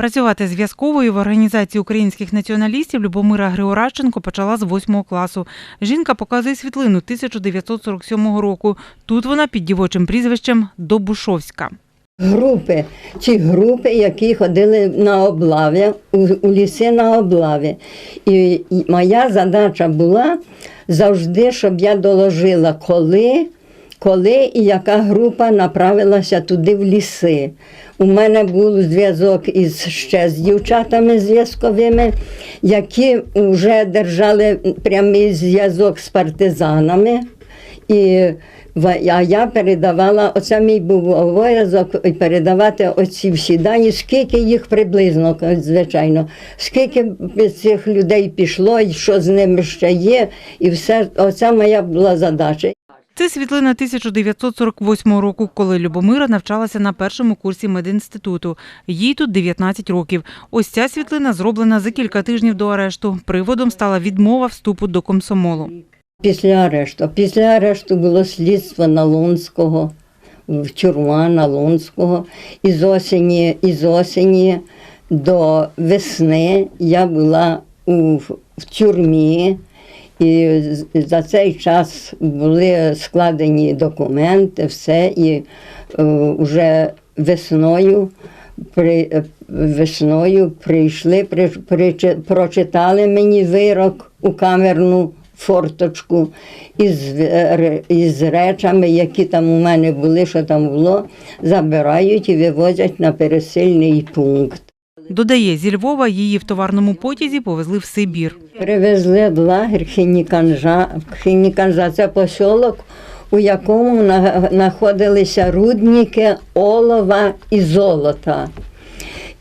Працювати зв'язковою в організації українських націоналістів Любомира Григораченко почала з 8 класу. Жінка показує світлину 1947 року. Тут вона під дівочим прізвищем Добушовська. Групи, ті групи, які ходили на облаві, у, у ліси на облаві. І моя задача була завжди, щоб я доложила, коли, коли і яка група направилася туди в ліси. У мене був зв'язок із ще з дівчатами зв'язковими, які вже держали прямий зв'язок з партизанами. І а я передавала, оце мій був обов'язок передавати оці всі дані, скільки їх приблизно, звичайно, скільки цих людей пішло, і що з ними ще є, і все. Оце моя була задача. Це світлина 1948 року, коли Любомира навчалася на першому курсі медінституту. Їй тут 19 років. Ось ця світлина зроблена за кілька тижнів до арешту. Приводом стала відмова вступу до комсомолу. Після арешту. Після арешту було слідство на Лунського, в на Лунського. Із осені, із осені до весни я була у, в тюрмі. І за цей час були складені документи, все, і е, вже весною, при, е, весною прийшли, при, причи- прочитали мені вирок у камерну форточку із, із речами, які там у мене були, що там було, забирають і вивозять на пересильний пункт. Додає, зі Львова її в товарному потязі повезли в Сибір. Привезли в лагерь Хініканжа. Хініканжа це посілок, у якому знаходилися рудники олова і золота.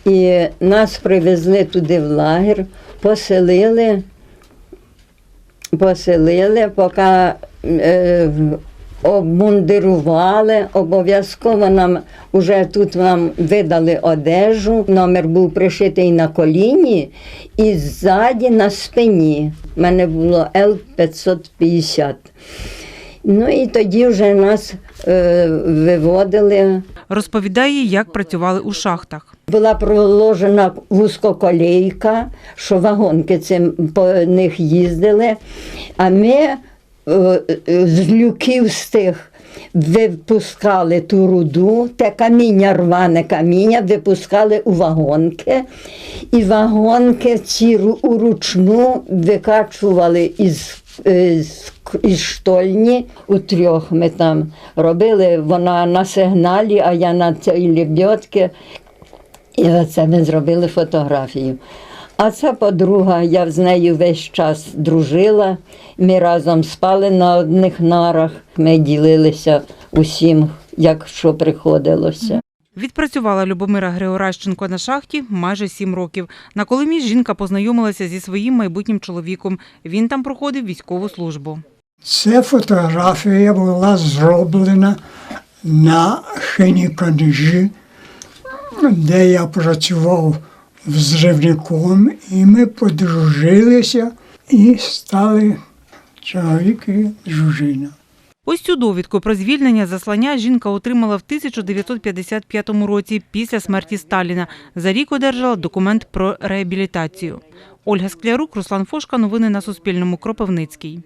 І нас привезли туди в лагер, поселили, поселили, поки е, обмундирували, обов'язково нам вже тут нам видали одежу. Номер був пришитий на коліні і ззаді на спині. У мене було Л-550. Ну і тоді вже нас е, виводили Розповідає, як працювали у шахтах. була проложена вузькоколейка, що вагонки цим по них їздили. А ми е, е, з люків з тих випускали ту руду, те каміння, рване каміння, випускали у вагонки. І вагонки ці уручну викачували із, е, з к- із штольні. У трьох ми там робили, вона на сигналі, а я на цій лебідці. І оце ми зробили фотографію. А ця подруга, я з нею весь час дружила. Ми разом спали на одних нарах. Ми ділилися усім, як що приходилося. Відпрацювала Любомира Григоращенко на шахті майже сім років. На Колимі жінка познайомилася зі своїм майбутнім чоловіком. Він там проходив військову службу. Ця фотографія була зроблена на Хеніканжі, де я працював взривником, і ми подружилися і стали чоловік і дружина. Ось цю довідку про звільнення заслання жінка отримала в 1955 році після смерті Сталіна. За рік одержала документ про реабілітацію. Ольга Склярук, Руслан Фошка. Новини на Суспільному. Кропивницький.